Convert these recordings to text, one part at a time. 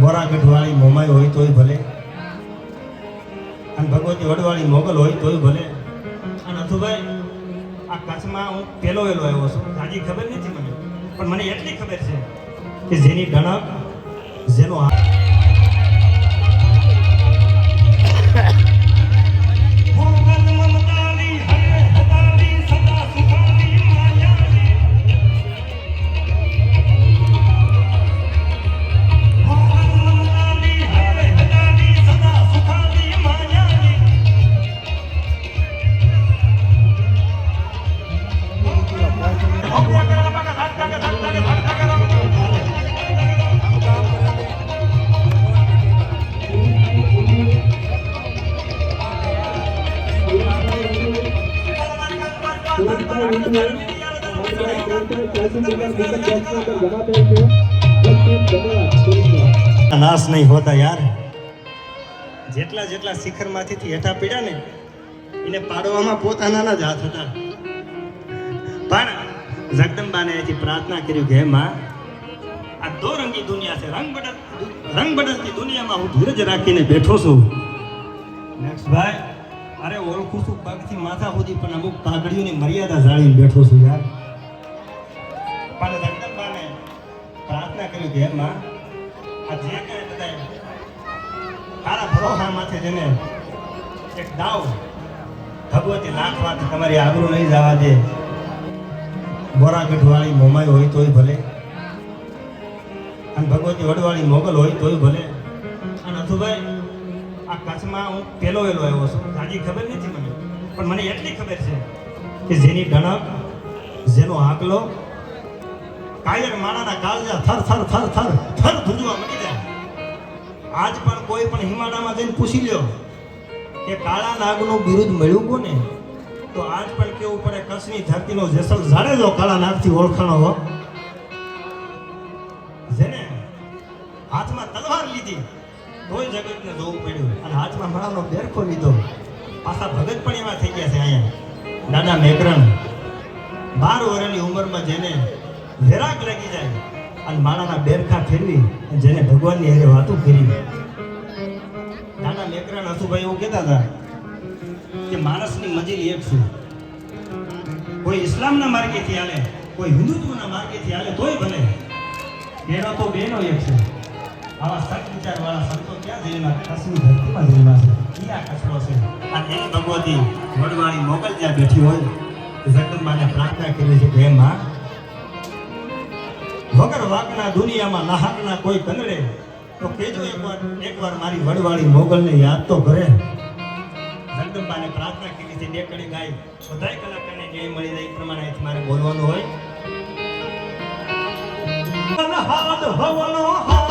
બોરા ગઢવાળી મોમાઈ હોય તોય ભલે. અને ભગવતી વડવાળી મોગલ હોય તોય ભલે. અને અથુભાઈ આ કચ્છમાં હું પહેલો વહેલો આવ્યો છું. આજી ખબર નથી મને, પણ મને એટલી ખબર છે કે જેની ડણક જેનો હાથ નાશ નહીં હોતા યાર. જેટલા જેટલા શિખરમાંથી હેઠા પીડ્યા ને, એને પાડવામાં પોતાના જ હાથ હતા. પણ જગદંબાને એથી પ્રાર્થના કર્યું કે માં, આ દો રંગી દુનિયા છે. રંગ બદલ, રંગ બદલતી દુનિયામાં હું ધીરજ રાખીને બેઠો છું. નેક્સ્ટ ભાઈ. અરે ઓળખું છું પગથી માથા સુધી પણ અમુક પાઘડીઓની મર્યાદા જાળીને બેઠો છું યાર. પણ જગદંબાને પ્રાર્થના કર્યું કે માં આ જે કઈ બધાય તારા ભરોસા માથે જેને એક દાવ, ભગવતી લાખ વાત તમારી આબરૂ નહીં જવા દે. બોરા ગઢવાળી મોમાઈ હોય તોય ભલે. અને ભગવતી વડવાળી મોગલ હોય તોય ભલે. અને અથુભાઈ આ કચ્છમાં હું પહેલો વહેલો આવ્યો છું. આજી ખબર નથી મને, પણ મને એટલી ખબર છે કે જેની ડણક જેનો આકલો કાયર માણાના કાળજા થર થર થર થર થર ધૂજવા મળી જાય. આજ પણ કોઈ પણ હિમાડામાં જઈને પૂછી લ્યો કે કાળા નાગનું બિરુદ મળ્યું કોને? તો આજ પણ કેવું પડે કચ્છની ધરતીનો જેસલ જાડેજો કાળા નાગથી ઓળખાણો હો. જેને હાથમાં તલવાર લીધી. તોય જગતને જોવું પડ્યું અને હાથમાં મણાનો બેરખો લીધો. પાછા ભગત પણ એવા થઈ ગયા છે અહીંયા. દાદા મેકરણ બાર વર્ષની ઉંમરમાં જેને વેરાગ લાગી જાય અને માણાના બેરખા ફેરવી જેને ભગવાનની હારે વાતું કરી. દાદા મેકરણ હસુભાઈ એવું કહેતા હતા કે માણસની મંજિલ એક છે. કોઈ ઇસ્લામના માર્ગેથી હાલે, કોઈ હિન્દુત્વના માર્ગેથી હાલે, તોય ભલે. બેનો તો બેનો એક છે. આવા સત વિચારવાળા સંતો ક્યાં જન્મા કચ્છની ધરતીમાં જન્મા છે? ઈ આ છે? આ એક ભગવતી વડવાણી મોગલ જ્યાં બેઠી હોય જગદંબાને પ્રાર્થના કરી છે કે માં, વગર વાકના દુનિયામાં નહાકના કોઈ કનડે તો કેજો એકવાર એકવાર મારી વડવાળી મોગલને યાદ તો કરે. જગદંબાને પ્રાર્થના કરી છે, બે કડી ગાય, બધાય કલાકારને ન્યાય મળી જાય, એ પ્રમાણે મારે બોલવાનું હોય. હવનો હામણે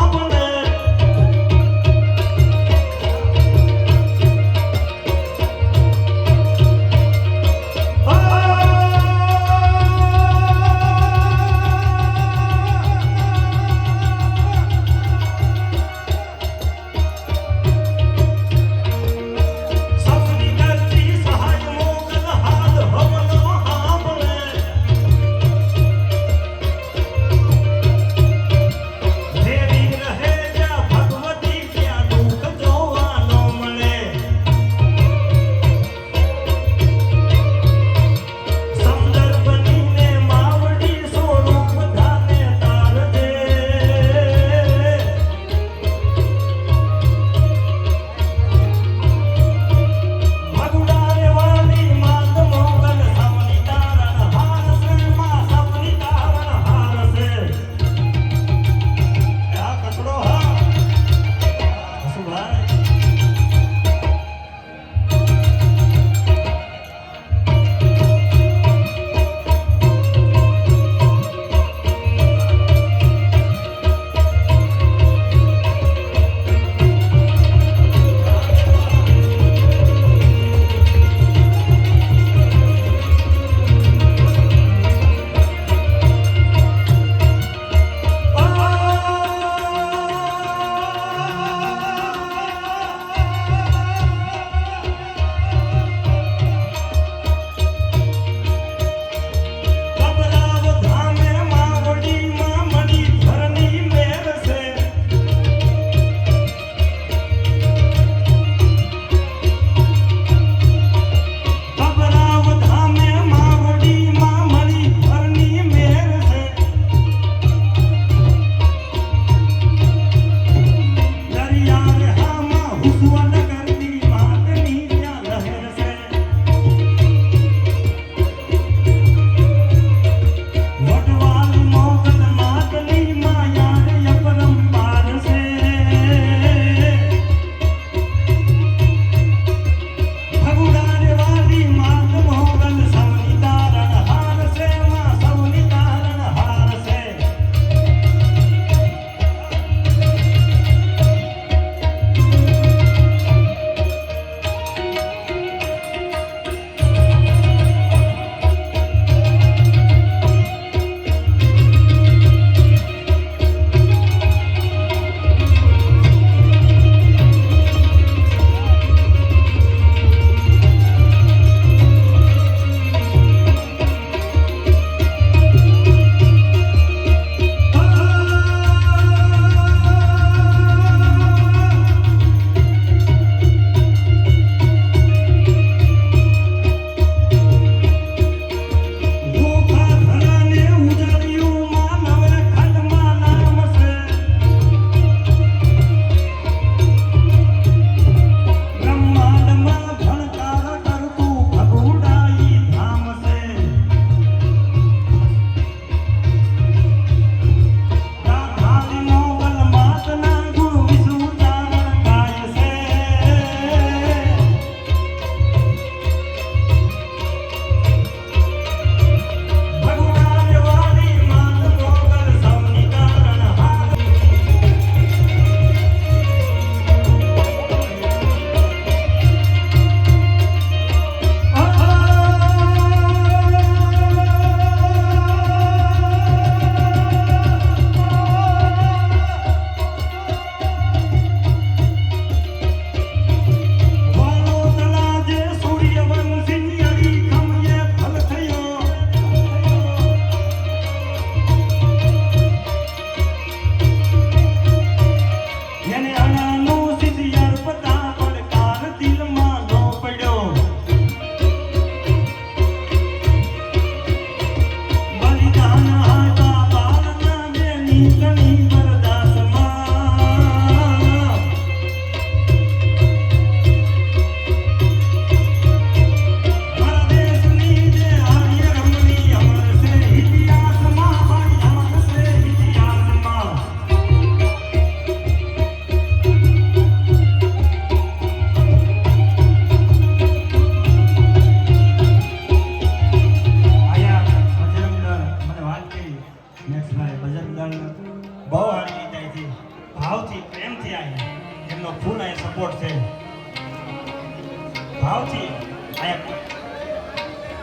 Thank you.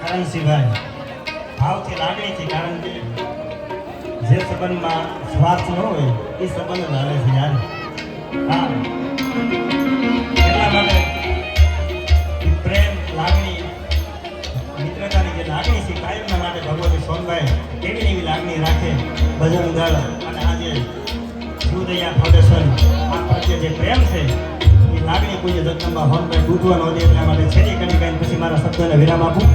કરણસિંહભાઈ ભાવથી લાગણીથી કારણ કે જે સંબંધમાં સ્વાર્થ ન હોય, એ સંબંધ લાવે છે યાર હા. એટલા માટે પ્રેમ, લાગણી, મિત્રતાની જે લાગણી છે, કાયમના માટે ભગવતી સોનભાઈ એવી એવી લાગણી રાખે ભજન દળ અને આજે સુદયા ફાઉન્ડેશન આ પ્રત્યે જે પ્રેમ છે લાગણી પૂજ્ય દત્તમાં હોનભાઈ તૂટવા ન દે એટલા માટે છેલ્લી કડી કહીને પછી મારા શબ્દોને વિરામ આપું.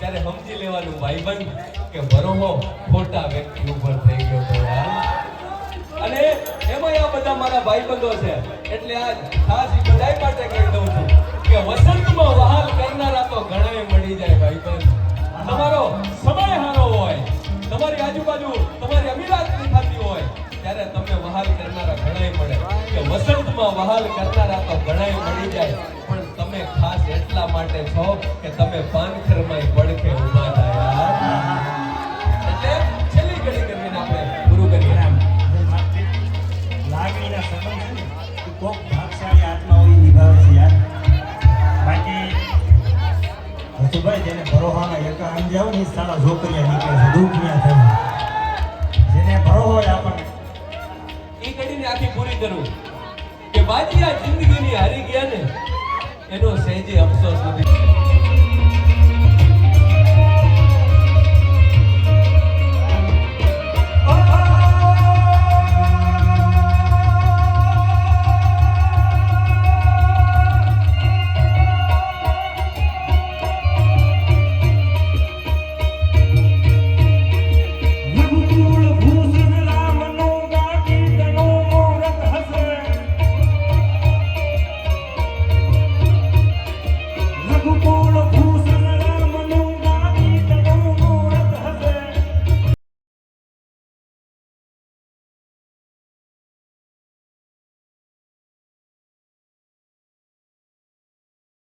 ત્યારે સમજી લેવાનું ભાઈબંધ કે બરોહો ખોટા વ્યક્તિ ઉપર થઈ ગયો તો અને એમાં આ બધા મારા ભાઈબંધો છે. એટલે આ ખાસ બધાય માટે કહી દઉં છું કે વસંતમાં વહાલ કરનારા તો ઘણાય મળી જાય ભાઈબંધ. તમારો સમય સારો હોય. તમારી આજુબાજુ તમારી અમીરાત થતી હોય. ત્યારે તમને વહાલ કરનારા ઘણાય મળે. કે વસંતમાં વહાલ કરનારા તો ઘણાય મળી જાય. પણ તમે ખાસ એટલા માટે છો કે તમે પાનખરમાં પડખે ઊભા થયા. એટલે છેલ્લી ઘડી કરીને આપણે પૂરું કરીએ. લાગણીના સંબંધ એ કોક ભાગશાળી આત્માઓ ઈ નિભાવે છે યાર. બાકી હસુભાઈ જેને ભરોહાના એકા ને સારા ઝોકરિયા નીકળે છે દુઃખ ન્યા થાય જેને ભરો હોય આપણને. ઈ કડીને આખી પૂરી કરું. બાજી આ જિંદગીની હારી ગયા ને એનો સહેજે અફસોસ નથી.